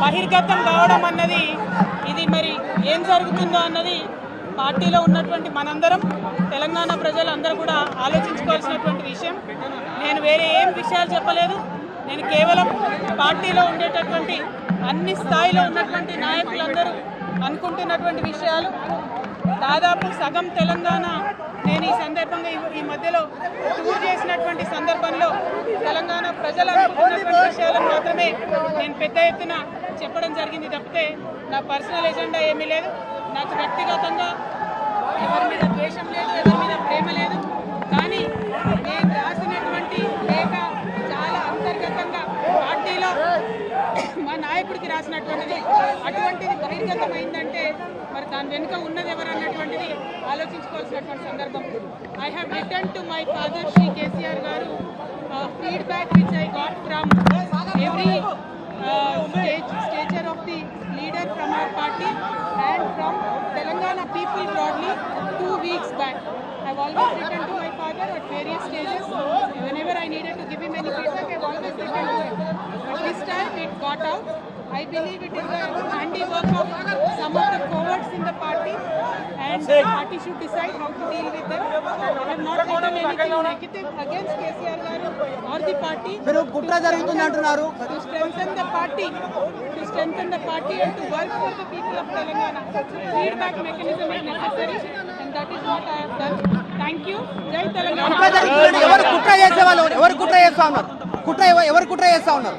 బహిర్గతం కావడం అన్నది ఇది మరి ఏం జరుగుతుందో అన్నది పార్టీలో ఉన్నటువంటి మనందరం తెలంగాణ ప్రజలందరూ కూడా ఆలోచించుకోవాల్సినటువంటి విషయం. నేను వేరే ఏం విషయాలు చెప్పలేదు. నేను కేవలం పార్టీలో ఉండేటటువంటి అన్ని స్థాయిలో ఉన్నటువంటి నాయకులందరూ అనుకుంటున్నటువంటి విషయాలు. దాదాపు సగం తెలంగాణ నేను ఈ సందర్భంగా ఈ- మధ్యలో టూర్ చేసినటువంటి సందర్భంలో తెలంగాణ ప్రజలు అనుకుంటున్నటువంటి విషయాలను మాత్రమే నేను పెద్ద ఎత్తున చెప్పడం జరిగింది తప్పితే నా పర్సనల్ ఎజెండా ఏమీ లేదు. నాకు వ్యక్తిగతంగా ఎవరి మీద ద్వేషం లేదు. నాయకుడికి అటువంటిది బహిర్గతమైందంటే మరి దాని వెనుక ఉన్నది ఎవరన్నటువంటిది ఆలోచించుకోవాల్సినటువంటి సందర్భం I have return to my father Shri KCR గారు feedback which I got from every stage stature of the leader from our party and from Telangana people broadly two weeks back I've always written to my father at various stages. Whenever I needed to give him any feedback, I've always written to him. But this time it got out. I believe it is the handiwork of some of the cowards in the party, and the party should decide how to deal with them. I have not written anything negative against KCR garu or the party. అంటున్నారు To strengthen the party, to strengthen the party and to work for the people of Telangana. Feedback mechanism is necessary, and that is what I have done. Thank you. Jai Telangana. ఎవరు కుట్ర చేసే వాళ్ళు ఎవరు కుట్ర చేస్తా ఉన్నారు కుట్ర ఎవ- ఎవరు కుట్ర చేస్తా ఉన్నారు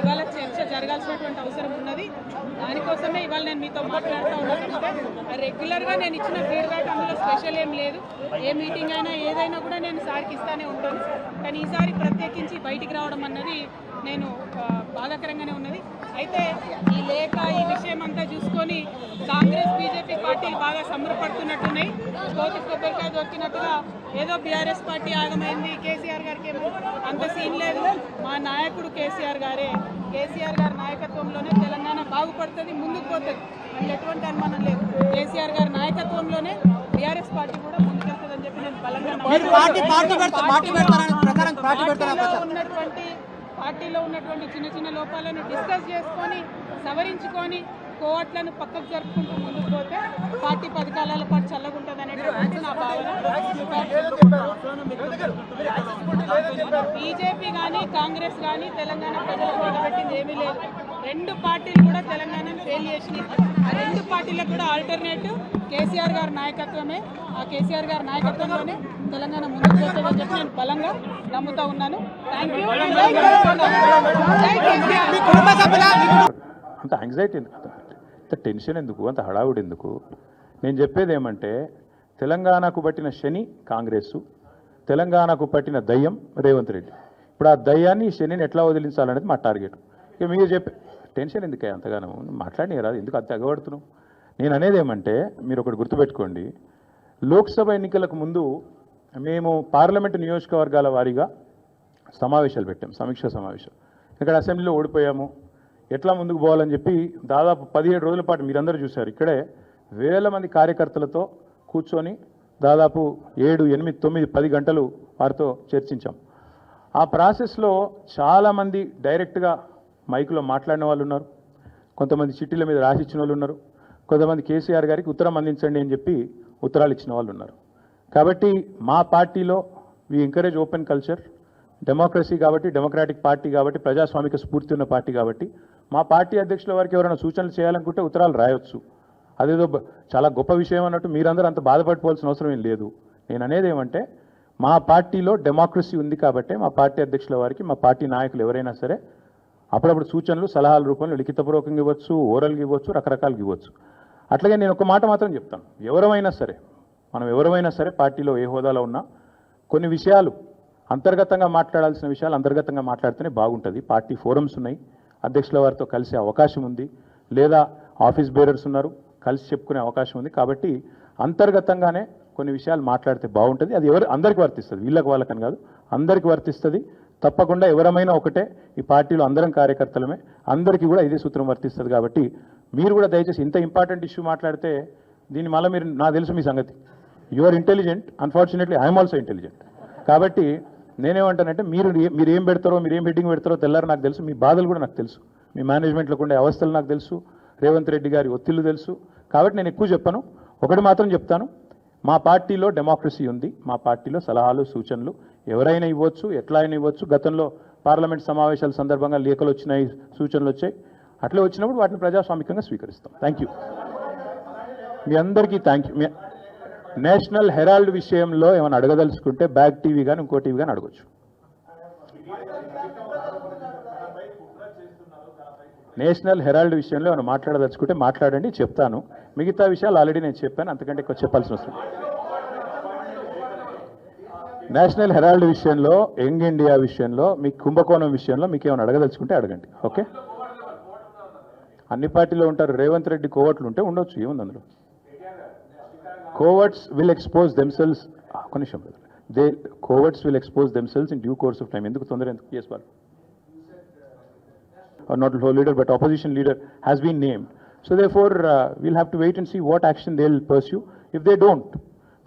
ఇవాళ చర్చ జరగాల్సినటువంటి అవసరం ఉన్నది. దానికోసమే ఇవాళ నేను మీతో మాట్లాడుతూ ఉన్నాను. రెగ్యులర్గా నేను ఇచ్చిన ఫీడ్బ్యాక్ అందులో స్పెషల్ ఏం లేదు. ఏ మీటింగ్ అయినా ఏదైనా కూడా నేను సార్కి ఇస్తానే ఉంటాను. కానీ ఈసారి ప్రత్యేకించి బయటికి రావడం అన్నది నేను బాధాకరంగానే ఉన్నది. అయితే ఈ లేఖ ఈ విషయం అంతా చూసుకొని కాంగ్రెస్ బీజేపీ పార్టీలు బాగా సంబరపడుతున్నట్టున్నాయి. కోతి కొబ్బరికాయ దొరికినట్టుగా ఏదో బీఆర్ఎస్ పార్టీ ఆగమైంది. కేసీఆర్ గారికి ఏమో అంత సీన్ లేదు. మా నాయకుడు కేసీఆర్ గారే. కేసీఆర్ గారి నాయకత్వంలోనే తెలంగాణ బాగుపడుతుంది ముందుకు పోతుంది. అందులో ఎటువంటి అనుమానం లేదు. కేసీఆర్ గారి నాయకత్వంలోనే బీఆర్ఎస్ పార్టీ కూడా ముందుకెళ్తుందని చెప్పి నేను బలంగా ఉన్నటువంటి పార్టీలో ఉన్నటువంటి చిన్న చిన్న లోపాలను డిస్కస్ చేసుకొని సవరించుకొని కోవట్లను పక్కకు జరుపుకుంటూ ముందుకు పోతే పార్టీ పది కాలాల పాటు చల్లగుంటుంది అనేటువంటి నా భావన బీజేపీ కానీ కాంగ్రెస్ కానీ తెలంగాణ ప్రజలకు నిలబెట్టింది ఏమీ లేదు రెండు పార్టీలు కూడా తెలంగాణను ఫెయిల్ చేసినాయి ఆ రెండు పార్టీలకు కూడా ఆల్టర్నేటివ్ కేసీఆర్ గారి నాయకత్వమే ఆ కేసీఆర్ గారి నాయకత్వంలోనే తెలంగాణ ముందుకు పోతుందని చెప్పి నేను బలంగా నమ్ముతా ఉన్నాను థ్యాంక్ యూ అంత యాంగ్జైటీ అంత టెన్షన్ ఎందుకు? అంత హడావుడు ఎందుకు? నేను చెప్పేది ఏమంటే తెలంగాణకు పట్టిన శని కాంగ్రెస్ తెలంగాణకు పట్టిన దయ్యం రేవంత్ రెడ్డి. ఇప్పుడు ఆ దయ్యాన్ని ఈ శనిని ఎట్లా వదిలించాలనేది మా టార్గెట్. ఇక మీరు చెప్పే టెన్షన్ ఎందుకే అంతగానో? మాట్లాడిన రాదు. ఎందుకు అంత ఎగబడుతున్నావు? నేను అనేది ఏమంటే మీరు ఒకటి గుర్తుపెట్టుకోండి. లోక్సభ ఎన్నికలకు ముందు మేము పార్లమెంటు నియోజకవర్గాల వారీగా సమావేశాలు పెట్టాం సమీక్ష సమావేశం. ఇక్కడ అసెంబ్లీలో ఓడిపోయాము. ఎట్లా ముందుకు పోవాలని చెప్పి దాదాపు పదిహేడు రోజుల పాటు మీరందరూ చూశారు. ఇక్కడే వేల మంది కార్యకర్తలతో కూర్చొని దాదాపు ఏడు ఎనిమిది తొమ్మిది పది గంటలు వారితో చర్చించాం. ఆ ప్రాసెస్లో చాలామంది డైరెక్ట్గా మైకులో మాట్లాడిన వాళ్ళు ఉన్నారు. కొంతమంది చిట్టీల మీద రాసిచ్చిన వాళ్ళు ఉన్నారు. కొంతమంది కేసీఆర్ గారికి ఉత్తరం అందించండి అని చెప్పి ఉత్తరాలు ఇచ్చిన వాళ్ళు ఉన్నారు. కాబట్టి మా పార్టీలో we encourage open culture democracy కాబట్టి డెమోక్రాటిక్ పార్టీ కాబట్టి ప్రజాస్వామిక స్ఫూర్తి ఉన్న పార్టీ కాబట్టి మా పార్టీ అధ్యక్షుల వారికి ఎవరైనా సూచనలు చేయాలనుకుంటే ఉత్తరాలు రాయొచ్చు. అదేదో చాలా గొప్ప విషయం అన్నట్టు మీరందరూ అంత బాధపడిపోవాల్సిన అవసరం ఏం లేదు. నేను అనేది ఏమంటే మా పార్టీలో డెమోక్రసీ ఉంది కాబట్టి మా పార్టీ అధ్యక్షుల వారికి మా పార్టీ నాయకులు ఎవరైనా సరే అప్పుడప్పుడు సూచనలు సలహాల రూపంలో లిఖితపూర్వకంగా ఇవ్వచ్చు ఓరల్గా ఇవ్వచ్చు రకరకాలుగా ఇవ్వచ్చు. అట్లాగే నేను ఒక మాట మాత్రం చెప్తాను. ఎవరమైనా సరే మనం ఎవరమైనా సరే పార్టీలో ఏ హోదాలో ఉన్నా కొన్ని విషయాలు అంతర్గతంగా మాట్లాడాల్సిన విషయాలు అంతర్గతంగా మాట్లాడితేనే బాగుంటుంది. పార్టీ ఫోరమ్స్ ఉన్నాయి. అధ్యక్షుల వారితో కలిసే అవకాశం ఉంది. లేదా ఆఫీస్ బేరర్స్ ఉన్నారు. కలిసి చెప్పుకునే అవకాశం ఉంది. కాబట్టి అంతర్గతంగానే కొన్ని విషయాలు మాట్లాడితే బాగుంటుంది. అది ఎవరు అందరికీ వర్తిస్తుంది. వీళ్ళకి వాళ్ళకని కాదు. అందరికీ వర్తిస్తుంది. తప్పకుండా ఎవరమైనా ఒకటే ఈ పార్టీలో అందరం కార్యకర్తలమే. అందరికీ కూడా ఇదే సూత్రం వర్తిస్తుంది కాబట్టి మీరు కూడా దయచేసి ఇంత ఇంపార్టెంట్ ఇష్యూ మాట్లాడితే దీని మళ్ళీ మీరు నాకు తెలుసు మీ సంగతి. You are intelligent unfortunately I'm also intelligent కాబట్టి నేనేమంటానంటే మీరు మీరు ఏం పెడతారో మీరు ఏం హెడ్డింగ్ పెడతారో తెల్లారు నాకు తెలుసు మీ బాధలు కూడా నాకు తెలుసు మీ మేనేజ్మెంట్లో ఉండే అవస్థలు నాకు తెలుసు రేవంత్ రెడ్డి గారి ఒత్తిళ్ళు తెలుసు. కాబట్టి నేను ఎక్కువ చెప్పను. ఒకటి మాత్రం చెప్తాను. మా పార్టీలో డెమోక్రసీ ఉంది. మా పార్టీలో సలహాలు సూచనలు ఎవరైనా ఇవ్వచ్చు ఎట్లా అయినా ఇవ్వచ్చు. గతంలో పార్లమెంట్ సమావేశాల సందర్భంగా లేఖలు వచ్చినాయి సూచనలు వచ్చాయి. అట్లా వచ్చినప్పుడు వాటిని ప్రజాస్వామికంగా స్వీకరిస్తాం. థ్యాంక్ యూ మీ అందరికీ థ్యాంక్ యూ నేషనల్ హెరాల్డ్ విషయంలో ఏమైనా అడగదలుచుకుంటే బ్యాక్ టీవీ కానీ ఇంకో టీవీ కానీ అడగొచ్చు. నేషనల్ హెరాల్డ్ విషయంలో ఏమైనా మాట్లాడదలుచుకుంటే మాట్లాడండి చెప్తాను. మిగతా విషయాలు ఆల్రెడీ నేను చెప్పాను అంతకంటే ఎక్కువ చెప్పాల్సిన అవసరం నేషనల్ హెరాల్డ్ విషయంలో యంగ్ ఇండియా విషయంలో మీ కుంభకోణం విషయంలో మీకు ఏమైనా అడగదలుచుకుంటే అడగండి ఓకే? అన్ని పార్టీలో ఉంటారు రేవంత్ రెడ్డి కోవట్లు ఉంటే ఉండొచ్చు ఏముంది అందులో? కోవర్ట్స్ విల్ ఎక్స్పోజ్ దెమ్సెల్స్ ఒక నిమిషం they coverts will expose themselves in due course of time ఎందుకు తొందర ఎందుకు ఎస్ వాళ్ళు or not a leader, but opposition leader has been named. So therefore, uh, we'll have to wait and see what action they'll pursue if they don't.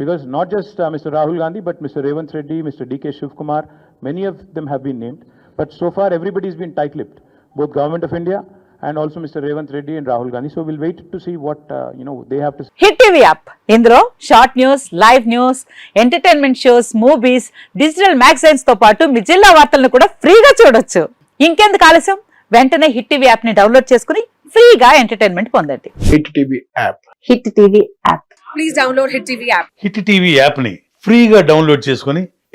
Because not just uh, Mr. Rahul Gandhi, but Mr. Revanth Reddy, Mr. D.K. Shivkumar, many of them have been named. But so far, everybody's been tight-lipped, both Government of India and also Mr. Revanth Reddy and Rahul Gandhi. So we'll wait to see what, uh, you know, they have to hit TV app ఇందులో short news live news entertainment shows movies digital మ్యాగజైన్స్తో పాటు మీ జిల్లా వార్తలను కూడా ఫ్రీగా చూడొచ్చు. ఇంకెందుకు ఆలస్యం? వెంటనే హిట్ టీవీ యాప్ని డౌన్లోడ్ చేసుకుని ఫ్రీగా ఎంటర్టైన్మెంట్ పొందండి. Hit TV app hit TV app hit TV యాప్ని ఫ్రీగా డౌన్లోడ్ చేసుకొని